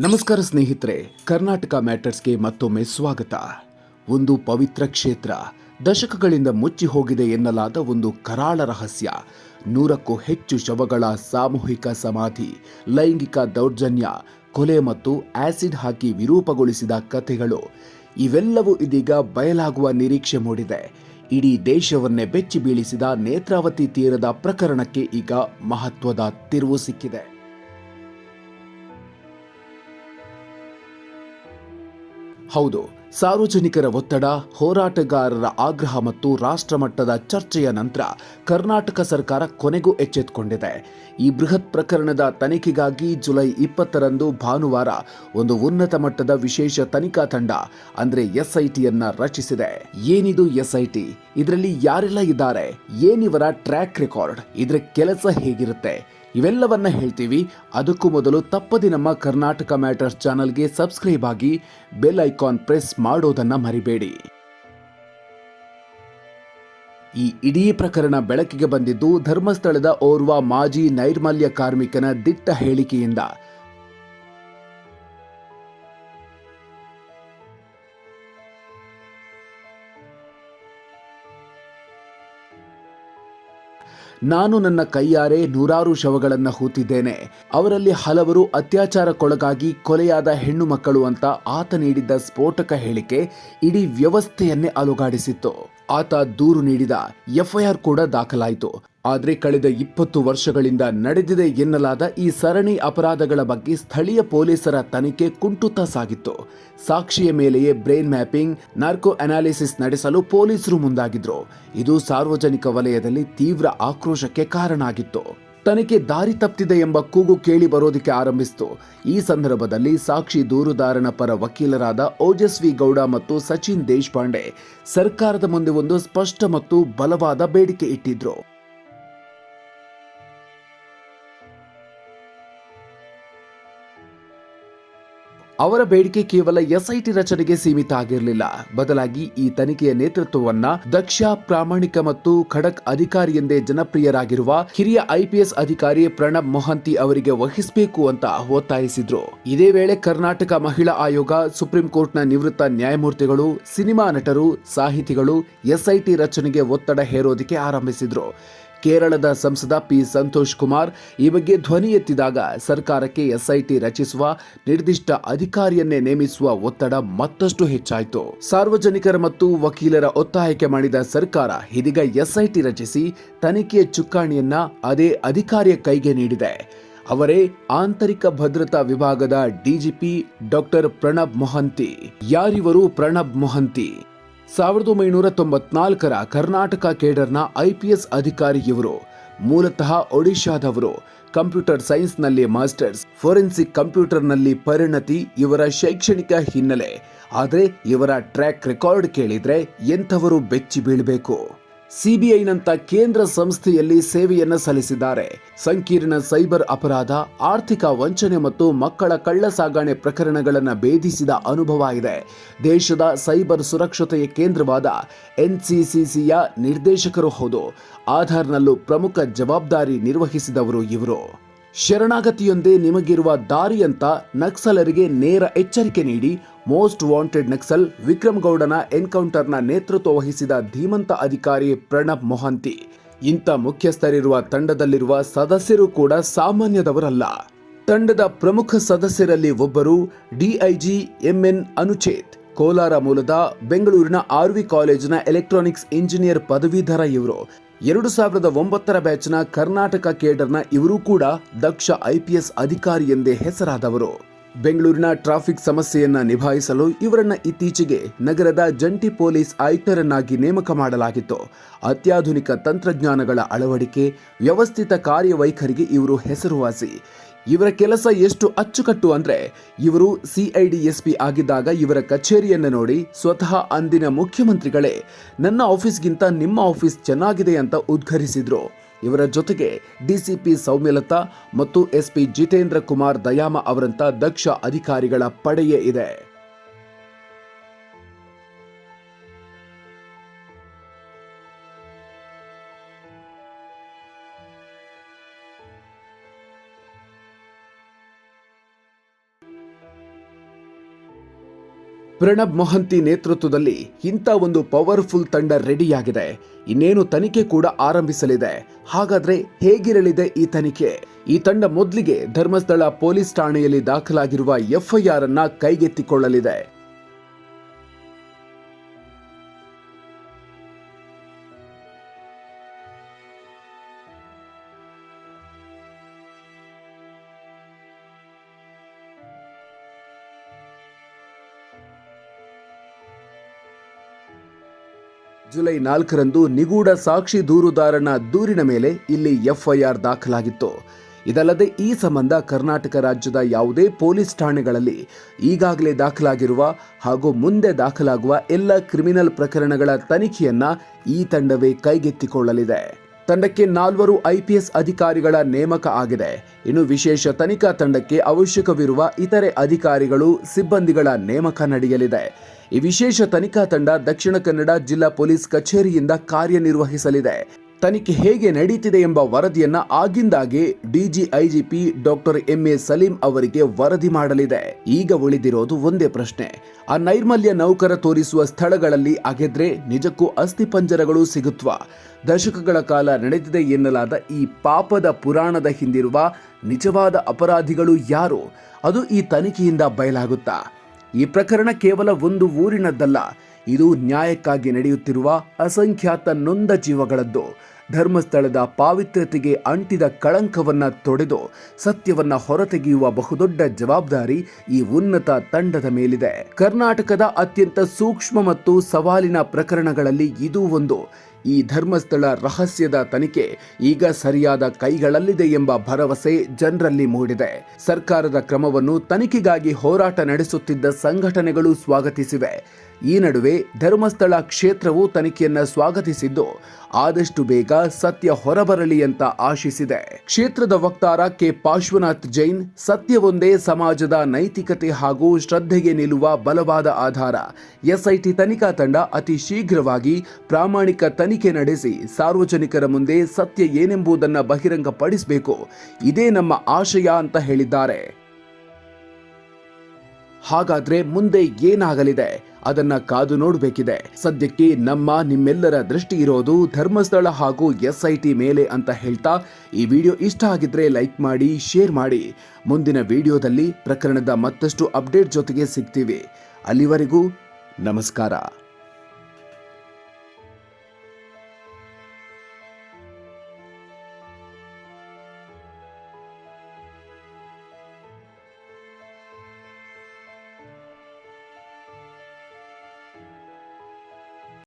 ನಮಸ್ಕಾರ ಸ್ನೇಹಿತರೆ, ಕರ್ನಾಟಕ ಮ್ಯಾಟರ್ಸ್ಗೆ ಮತ್ತೊಮ್ಮೆ ಸ್ವಾಗತ. ಒಂದು ಪವಿತ್ರ ಕ್ಷೇತ್ರ ದಶಕಗಳಿಂದ ಮುಚ್ಚಿ ಹೋಗಿದೆ ಎನ್ನಲಾದ ಒಂದು ಕರಾಳ ರಹಸ್ಯ. ನೂರಕ್ಕೂ ಹೆಚ್ಚು ಶವಗಳ ಸಾಮೂಹಿಕ ಸಮಾಧಿ, ಲೈಂಗಿಕ ದೌರ್ಜನ್ಯ, ಕೊಲೆ ಮತ್ತು ಆಸಿಡ್ ಹಾಕಿ ವಿರೂಪಗೊಳಿಸಿದ ಕಥೆಗಳು. ಇವೆಲ್ಲವೂ ಇದೀಗ ಬಯಲಾಗುವ ನಿರೀಕ್ಷೆ ಮೂಡಿದೆ. ಇಡೀ ದೇಶವನ್ನೇ ಬೆಚ್ಚಿ ಬೀಳಿಸಿದ ನೇತ್ರಾವತಿ ತೀರದ ಪ್ರಕರಣಕ್ಕೆ ಈಗ ಮಹತ್ವದ ತಿರುವು ಸಿಕ್ಕಿದೆ. ಹೌದು, ಸಾರ್ವಜನಿಕರ ಒತ್ತಡ, ಹೋರಾಟಗಾರರ ಆಗ್ರಹ ಮತ್ತು ರಾಷ್ಟ್ರಮಟ್ಟದ ಚರ್ಚೆಯ ನಂತರ ಕರ್ನಾಟಕ ಸರ್ಕಾರ ಕೊನೆಗೂ ಎಚ್ಚೆತ್ತುಕೊಂಡಿದೆ ಈ ಬೃಹತ್ ಪ್ರಕರಣದ ತನಿಖೆಗಾಗಿ ಜುಲೈ ಇಪ್ಪತ್ತರಂದು ಭಾನುವಾರ ಒಂದು ಉನ್ನತ ಮಟ್ಟದ ವಿಶೇಷ ತನಿಖಾ ತಂಡ, ಅಂದ್ರೆ ಎಸ್ಐಟಿಯನ್ನ ರಚಿಸಿದೆ. ಏನಿದು ಎಸ್ಐಟಿ? ಇದರಲ್ಲಿ ಯಾರೆಲ್ಲ ಇದ್ದಾರೆ? ಏನಿವರ ಟ್ರ್ಯಾಕ್ ರೆಕಾರ್ಡ್ ಇದರ ಕೆಲಸ ಹೇಗಿರುತ್ತೆ? ಇವೆಲ್ಲವನ್ನ ಹೇಳ್ತೀವಿ. ಅದಕ್ಕೂ ಮೊದಲು ತಪ್ಪದೆ ನಮ್ಮ ಕರ್ನಾಟಕ ಮ್ಯಾಟರ್ಸ್ ಚಾನಲ್ಗೆ ಸಬ್ಸ್ಕ್ರೈಬ್ ಆಗಿ ಬೆಲ್ ಐಕಾನ್ ಪ್ರೆಸ್ ಮಾಡೋದನ್ನ ಮರಿಬೇಡಿ. ಈ ಇಡೀ ಪ್ರಕರಣ ಬೆಳಕಿಗೆ ಬಂದಿದ್ದು ಧರ್ಮಸ್ಥಳದ ಓರ್ವ ಮಾಜಿ ನೈರ್ಮಲ್ಯ ಕಾರ್ಮಿಕನ ದಿಟ್ಟ ಹೇಳಿಕೆಯಿಂದ. ನಾನು ನನ್ನ ಕೈಯಾರೆ ನೂರಾರು ಶವಗಳನ್ನು ಹೂತಿದ್ದೇನೆ. ಅವರಲ್ಲಿ ಹಲವರು ಅತ್ಯಾಚಾರಕ್ಕೊಳಗಾಗಿ ಕೊಲೆಯಾದ ಹೆಣ್ಣು ಮಕ್ಕಳು ಅಂತ ಆತ ನೀಡಿದ್ದ ಸ್ಫೋಟಕ ಹೇಳಿಕೆ ಇಡೀ ವ್ಯವಸ್ಥೆಯನ್ನೇ ಅಲುಗಾಡಿಸಿತ್ತು. ಆತ ದೂರು ನೀಡಿದ ಎಫ್ಐಆರ್ ಕೂಡ ದಾಖಲಾಯಿತು. ಆದರೆ ಕಳೆದ ಇಪ್ಪತ್ತು ವರ್ಷಗಳಿಂದ ನಡೆದಿದೆ ಎನ್ನಲಾದ ಈ ಸರಣಿ ಅಪರಾಧಗಳ ಬಗ್ಗೆ ಸ್ಥಳೀಯ ಪೊಲೀಸರ ತನಿಖೆ ಕುಂಟುತ್ತಾ ಸಾಗಿತ್ತು. ಸಾಕ್ಷಿಯ ಮೇಲೆಯೇ ಬ್ರೈನ್ ಮ್ಯಾಪಿಂಗ್, ನಾರ್ಕೋ ಅನಾಲಿಸಿಸ್ ನಡೆಸಲು ಪೊಲೀಸರು ಮುಂದಾಗಿದ್ರು. ಇದು ಸಾರ್ವಜನಿಕ ವಲಯದಲ್ಲಿ ತೀವ್ರ ಆಕ್ರೋಶಕ್ಕೆ ಕಾರಣ ಆಗಿತ್ತು ತನಿಖೆ ದಾರಿ ತಪ್ಪಿದೆ ಎಂಬ ಕೂಗು ಕೇಳಿ ಬರೋದಕ್ಕೆ ಆರಂಭಿಸಿತು. ಈ ಸಂದರ್ಭದಲ್ಲಿ ಸಾಕ್ಷಿ ದೂರುದಾರನ ಪರ ವಕೀಲರಾದ ಓಜಸ್ವಿ ಗೌಡ ಮತ್ತು ಸಚಿನ್ ದೇಶಪಾಂಡೆ ಸರ್ಕಾರದ ಮುಂದೆ ಒಂದು ಸ್ಪಷ್ಟ ಮತ್ತು ಬಲವಾದ ಬೇಡಿಕೆ ಇಟ್ಟಿದ್ರು. ಅವರ ಬೇಡಿಕೆ ಕೇವಲ ಎಸ್ಐಟಿ ರಚನೆಗೆ ಸೀಮಿತ ಆಗಿರಲಿಲ್ಲ. ಬದಲಾಗಿ ಈ ತನಿಖೆಯ ನೇತೃತ್ವವನ್ನ ದಕ್ಷ, ಪ್ರಾಮಾಣಿಕ ಮತ್ತು ಖಡಕ್ ಅಧಿಕಾರಿ ಎಂದೇ ಜನಪ್ರಿಯರಾಗಿರುವ ಹಿರಿಯ ಐಪಿಎಸ್ ಅಧಿಕಾರಿ ಪ್ರಣಬ್ ಮೊಹಂತಿ ಅವರಿಗೆ ವಹಿಸಬೇಕು ಅಂತ ಒತ್ತಾಯಿಸಿದ್ರು. ಇದೇ ವೇಳೆ ಕರ್ನಾಟಕ ಮಹಿಳಾ ಆಯೋಗ, ಸುಪ್ರೀಂ ಕೋರ್ಟ್ನ ನಿವೃತ್ತ ನ್ಯಾಯಮೂರ್ತಿಗಳು, ಸಿನಿಮಾ ನಟರು, ಸಾಹಿತಿಗಳು ಎಸ್ಐಟಿ ರಚನೆಗೆ ಒತ್ತಡ ಹೇರೋದಕ್ಕೆ ಆರಂಭಿಸಿದ್ರು. ಕೇರಳದ ಸಂಸದ ಪಿ ಸಂತೋಷ್ ಕುಮಾರ್ ಈ ಬಗ್ಗೆ ಧ್ವನಿ ಎತ್ತಿದಾಗ ಸರ್ಕಾರಕ್ಕೆ ಎಸ್ಐಟಿ ರಚಿಸುವ ನಿರ್ದಿಷ್ಟ ಅಧಿಕಾರಿಯನ್ನೇ ನೇಮಿಸುವ ಒತ್ತಡ ಮತ್ತಷ್ಟು ಹೆಚ್ಚಾಯಿತು. ಸಾರ್ವಜನಿಕರ ಮತ್ತು ವಕೀಲರ ಒತ್ತಾಯಕ್ಕೆ ಮಾಡಿದ ಸರ್ಕಾರ ಇದೀಗ ಎಸ್ಐಟಿ ರಚಿಸಿ ತನಿಖೆಯ ಚುಕ್ಕಾಣಿಯನ್ನ ಅದೇ ಅಧಿಕಾರಿಯ ಕೈಗೆ ನೀಡಿದೆ. ಅವರೇ ಆಂತರಿಕ ಭದ್ರತಾ ವಿಭಾಗದ ಡಿಜಿಪಿ ಡಾಕ್ಟರ್ ಪ್ರಣಬ್ ಮೊಹಂತಿ. ಯಾರಿವರು ಪ್ರಣಬ್ ಮೊಹಂತಿ? ಸಾವಿರದ ಒಂಬೈನೂರ ತೊಂಬತ್ನಾಲ್ಕರ ಕರ್ನಾಟಕ ಕೇಡರ್ನ ಐಪಿಎಸ್ ಅಧಿಕಾರಿ ಇವರು ಮೂಲತಃ ಒಡಿಶಾದವರು, ಕಂಪ್ಯೂಟರ್ ಸೈನ್ಸ್ನಲ್ಲಿ ಮಾಸ್ಟರ್ಸ್, ಫೋರೆನ್ಸಿಕ್ ಕಂಪ್ಯೂಟರ್ನಲ್ಲಿ ಪರಿಣತಿ ಇವರ ಶೈಕ್ಷಣಿಕ ಹಿನ್ನೆಲೆ. ಆದರೆ ಇವರ ಟ್ರ್ಯಾಕ್ ರೆಕಾರ್ಡ್ ಕೇಳಿದ್ರೆ ಎಂಥವರು ಬೆಚ್ಚಿ ಬೀಳಬೇಕು. ಸಿಬಿಐನಂತ ಕೇಂದ್ರ ಸಂಸ್ಥೆಯಲ್ಲಿ ಸೇವೆಯನ್ನ ಸಲ್ಲಿಸಿದ್ದಾರೆ. ಸಂಕೀರ್ಣ ಸೈಬರ್ ಅಪರಾಧ, ಆರ್ಥಿಕ ವಂಚನೆ ಮತ್ತು ಮಕ್ಕಳ ಕಳ್ಳ ಸಾಗಣೆ ಪ್ರಕರಣಗಳನ್ನು ಭೇದಿಸಿದ ಅನುಭವ ಇದೆ. ದೇಶದ ಸೈಬರ್ ಸುರಕ್ಷತೆಯ ಕೇಂದ್ರವಾದ ಎನ್ಸಿಸಿಸಿಯ ನಿರ್ದೇಶಕರು ಹೌದು. ಆಧಾರ್ನಲ್ಲೂ ಪ್ರಮುಖ ಜವಾಬ್ದಾರಿ ನಿರ್ವಹಿಸಿದವರು ಇವರು. ಶರಣಾಗತಿಯೊಂದೇ ನಿಮಗಿರುವ ದಾರಿ ಅಂತ ನಕ್ಸಲರಿಗೆ ನೇರ ಎಚ್ಚರಿಕೆ ನೀಡಿ ಮೋಸ್ಟ್ ವಾಂಟೆಡ್ ನಕ್ಸಲ್ ವಿಕ್ರಮ್ ಗೌಡನ ಎನ್ಕೌಂಟರ್ನ ನೇತೃತ್ವ ವಹಿಸಿದ ಧೀಮಂತ ಅಧಿಕಾರಿ ಪ್ರಣಬ್ ಮೊಹಂತಿ. ಇಂಥ ಮುಖ್ಯಸ್ಥರಿರುವ ತಂಡದಲ್ಲಿರುವ ಸದಸ್ಯರು ಕೂಡ ಸಾಮಾನ್ಯದವರಲ್ಲ. ತಂಡದ ಪ್ರಮುಖ ಸದಸ್ಯರಲ್ಲಿ ಒಬ್ಬರು ಡಿಐಜಿ ಎಂಎನ್ ಅನುಚೇತ್. ಕೋಲಾರ ಮೂಲದ ಬೆಂಗಳೂರಿನ ಆರ್ವಿ ಕಾಲೇಜಿನ ಎಲೆಕ್ಟ್ರಾನಿಕ್ಸ್ ಇಂಜಿನಿಯರ್ ಪದವೀಧರ ಇವರು. ಎರಡು ಸಾವಿರದ ಒಂಬತ್ತರ ಬ್ಯಾಚ್ನ ಕರ್ನಾಟಕ ಕೇಡರ್ನ ಇವರೂ ಕೂಡ ದಕ್ಷ ಐಪಿಎಸ್ ಅಧಿಕಾರಿ ಎಂದೇ ಹೆಸರಾದವರು. ಬೆಂಗಳೂರಿನ ಟ್ರಾಫಿಕ್ ಸಮಸ್ಯೆಯನ್ನ ನಿಭಾಯಿಸಲು ಇವರನ್ನ ಇತ್ತೀಚೆಗೆ ನಗರದ ಜಂಟಿ ಪೊಲೀಸ್ ಆಯುಕ್ತರನ್ನಾಗಿ ನೇಮಕ ಮಾಡಲಾಗಿತ್ತು. ಅತ್ಯಾಧುನಿಕ ತಂತ್ರಜ್ಞಾನಗಳ ಅಳವಡಿಕೆ, ವ್ಯವಸ್ಥಿತ ಕಾರ್ಯವೈಖರಿಗೆ ಇವರು ಹೆಸರುವಾಸಿ. ಇವರ ಕೆಲಸ ಎಷ್ಟು ಅಚ್ಚುಕಟ್ಟು ಅಂದ್ರೆ ಇವರು ಸಿಐಡಿ ಎಸ್ಪಿ ಆಗಿದ್ದಾಗ ಇವರ ಕಚೇರಿಯನ್ನು ನೋಡಿ ಸ್ವತಃ ಅಂದಿನ ಮುಖ್ಯಮಂತ್ರಿಗಳೇ, ನನ್ನ ಆಫೀಸ್ಗಿಂತ ನಿಮ್ಮ ಆಫೀಸ್ ಚೆನ್ನಾಗಿದೆ ಅಂತ ಉದ್ಘರಿಸಿದ್ರು. ಇವರ ಜೊತೆಗೆ ಡಿಸಿಪಿ ಸೌಮ್ಯಲತಾ ಮತ್ತು ಎಸ್ಪಿ ಜಿತೇಂದ್ರ ಕುಮಾರ್ ದಯಾಮ ಅವರಂತ ದಕ್ಷ ಅಧಿಕಾರಿಗಳ ಪಡೆಯೇ ಇದೆ. ಪ್ರಣಬ್ ಮೊಹಂತಿ ನೇತೃತ್ವದಲ್ಲಿ ಇಂಥ ಒಂದು ಪವರ್ಫುಲ್ ತಂಡ ರೆಡಿಯಾಗಿದೆ. ಇನ್ನೇನು ತನಿಖೆ ಕೂಡ ಆರಂಭಿಸಲಿದೆ. ಹಾಗಾದ್ರೆ ಹೇಗಿರಲಿದೆ ಈ ತನಿಖೆ? ಈ ತಂಡ ಮೊದಲಿಗೆ ಧರ್ಮಸ್ಥಳ ಪೊಲೀಸ್ ಠಾಣೆಯಲ್ಲಿ ದಾಖಲಾಗಿರುವ ಎಫ್ಐಆರ್ ಅನ್ನ ಕೈಗೆತ್ತಿಕೊಳ್ಳಲಿದೆ. ಜುಲೈ ನಾಲ್ಕರಂದು ನಿಗೂಢ ಸಾಕ್ಷಿ ದೂರುದಾರನ ದೂರಿನ ಮೇಲೆ ಇಲ್ಲಿ ಎಫ್ಐಆರ್ ದಾಖಲಾಗಿತ್ತು. ಇದಲ್ಲದೆ ಈ ಸಂಬಂಧ ಕರ್ನಾಟಕ ರಾಜ್ಯದ ಯಾವುದೇ ಪೊಲೀಸ್ ಠಾಣೆಗಳಲ್ಲಿ ಈಗಾಗಲೇ ದಾಖಲಾಗಿರುವ ಹಾಗೂ ಮುಂದೆ ದಾಖಲಾಗುವ ಎಲ್ಲ ಕ್ರಿಮಿನಲ್ ಪ್ರಕರಣಗಳ ತನಿಖೆಯನ್ನ ಈ ತಂಡವೇ ಕೈಗೆತ್ತಿಕೊಳ್ಳಲಿದೆ. ತಂಡಕ್ಕೆ ನಾಲ್ವರು ಐಪಿಎಸ್ ಅಧಿಕಾರಿಗಳ ನೇಮಕ ಆಗಿದೆ. ಇನ್ನು ವಿಶೇಷ ತನಿಖಾ ತಂಡಕ್ಕೆ ಅವಶ್ಯಕವಿರುವ ಇತರೆ ಅಧಿಕಾರಿಗಳು, ಸಿಬ್ಬಂದಿಗಳ ನೇಮಕ ನಡೆಯಲಿದೆ. ಈ ವಿಶೇಷ ತನಿಖಾ ತಂಡ ದಕ್ಷಿಣ ಕನ್ನಡ ಜಿಲ್ಲಾ ಪೊಲೀಸ್ ಕಚೇರಿಯಿಂದ ಕಾರ್ಯನಿರ್ವಹಿಸಲಿದೆ. ತನಿಖೆ ಹೇಗೆ ನಡೀತಿದೆ ಎಂಬ ವರದಿಯನ್ನ ಆಗಿಂದಾಗೆ DG IGP doctor M A Salim ಅವರಿಗೆ ವರದಿ ಮಾಡಲಿದೆ. ಈಗ ಉಳಿದಿರೋದು ಒಂದೇ ಪ್ರಶ್ನೆ. ಆ ನೈರ್ಮಲ್ಯ ನೌಕರ ತೋರಿಸುವ ಸ್ಥಳಗಳಲ್ಲಿ ಅಗೆದ್ರೆ ನಿಜಕ್ಕೂ ಅಸ್ಥಿಪಂಜರಗಳು ಸಿಗುತ್ವಾ? ದಶಕಗಳ ಕಾಲ ನಡೆದಿದೆ ಎನ್ನಲಾದ ಈ ಪಾಪದ ಪುರಾಣದ ಹಿಂದಿರುವ ನಿಜವಾದ ಅಪರಾಧಿಗಳು ಯಾರು? ಅದು ಈ ತನಿಖೆಯಿಂದ ಬಯಲಾಗುತ್ತಾ? ಈ ಪ್ರಕರಣ ಕೇವಲ ಒಂದು ಊರಿನದ್ದಲ್ಲ. ಇದು ನ್ಯಾಯಕ್ಕಾಗಿ ನಡೆಯುತ್ತಿರುವ ಅಸಂಖ್ಯಾತ ನೊಂದ ಜೀವಗಳದ್ದು. ಧರ್ಮಸ್ಥಳದ ಪಾವಿತ್ರ್ಯತೆಗೆ ಅಂಟಿದ ಕಳಂಕವನ್ನ ತೊಡೆದು ಸತ್ಯವನ್ನ ಹೊರತೆಗೆಯುವ ಬಹುದೊಡ್ಡ ಜವಾಬ್ದಾರಿ ಈ ಉನ್ನತ ತಂಡದ ಮೇಲಿದೆ. ಕರ್ನಾಟಕದ ಅತ್ಯಂತ ಸೂಕ್ಷ್ಮ ಮತ್ತು ಸವಾಲಿನ ಪ್ರಕರಣಗಳಲ್ಲಿ ಇದೂ ಒಂದು. ಈ ಧರ್ಮಸ್ಥಳ ರಹಸ್ಯದ ತನಿಖೆ ಈಗ ಸರಿಯಾದ ಕೈಗಳಲ್ಲಿದೆ ಎಂಬ ಭರವಸೆ ಜನರಲ್ಲಿ ಮೂಡಿದೆ. ಸರ್ಕಾರದ ಕ್ರಮವನ್ನು ತನಿಖೆಗಾಗಿ ಹೋರಾಟ ನಡೆಸುತ್ತಿದ್ದ ಸಂಘಟನೆಗಳು ಸ್ವಾಗತಿಸಿವೆ. ಈ ನಡುವೆ ಧರ್ಮಸ್ಥಳ ಕ್ಷೇತ್ರವು ತನಿಖೆಯನ್ನ ಸ್ವಾಗತಿಸಿದ್ದು, ಆದಷ್ಟು ಬೇಗ ಸತ್ಯ ಹೊರಬರಲಿ ಅಂತ ಆಶಿಸಿದೆ. ಕ್ಷೇತ್ರದ ವಕ್ತಾರ ಕೆ. ಪಾರ್ಶ್ವನಾಥ್ ಜೈನ್ ಸತ್ಯವೊಂದೇ ಸಮಾಜದ ನೈತಿಕತೆ ಹಾಗೂ ಶ್ರದ್ಧೆಗೆ ನಿಲ್ಲುವ ಬಲವಾದ ಆಧಾರ. ಎಸ್ಐಟಿ ತನಿಖಾ ತಂಡ ಅತಿ ಶೀಘ್ರವಾಗಿ ಪ್ರಾಮಾಣಿಕ ತನಿಖೆ ನಡೆಸಿ ಸಾರ್ವಜನಿಕರ ಮುಂದೆ ಸತ್ಯ ಏನೆಂಬುದನ್ನು ಬಹಿರಂಗಪಡಿಸಬೇಕು. ಇದೇ ನಮ್ಮ ಆಶಯ ಅಂತ ಹೇಳಿದ್ದಾರೆ. ಹಾಗಾದ್ರೆ ಮುಂದೆ ಏನಾಗಲಿದೆ? ಅದನ್ನ ಕಾದು ನೋಡಬೇಕಿದೆ. ಸದ್ಯಕ್ಕೆ ನಮ್ಮ ನಿಮ್ಮೆಲ್ಲರ ದೃಷ್ಟಿ ಇರೋದು ಧರ್ಮಸ್ಥಳ ಹಾಗೂ ಎಸ್ಐಟಿ ಮೇಲೆ ಅಂತ ಹೇಳ್ತಾ ಈ ವಿಡಿಯೋ ಇಷ್ಟ ಆಗಿದ್ರೆ ಲೈಕ್ ಮಾಡಿ, ಶೇರ್ ಮಾಡಿ. ಮುಂದಿನ ವಿಡಿಯೋದಲ್ಲಿ ಪ್ರಕರಣದ ಮತ್ತಷ್ಟು ಅಪ್ಡೇಟ್ ಜೊತೆಗೆ ಸಿಗ್ತೀವಿ. ಅಲ್ಲಿವರೆಗೂ ನಮಸ್ಕಾರ.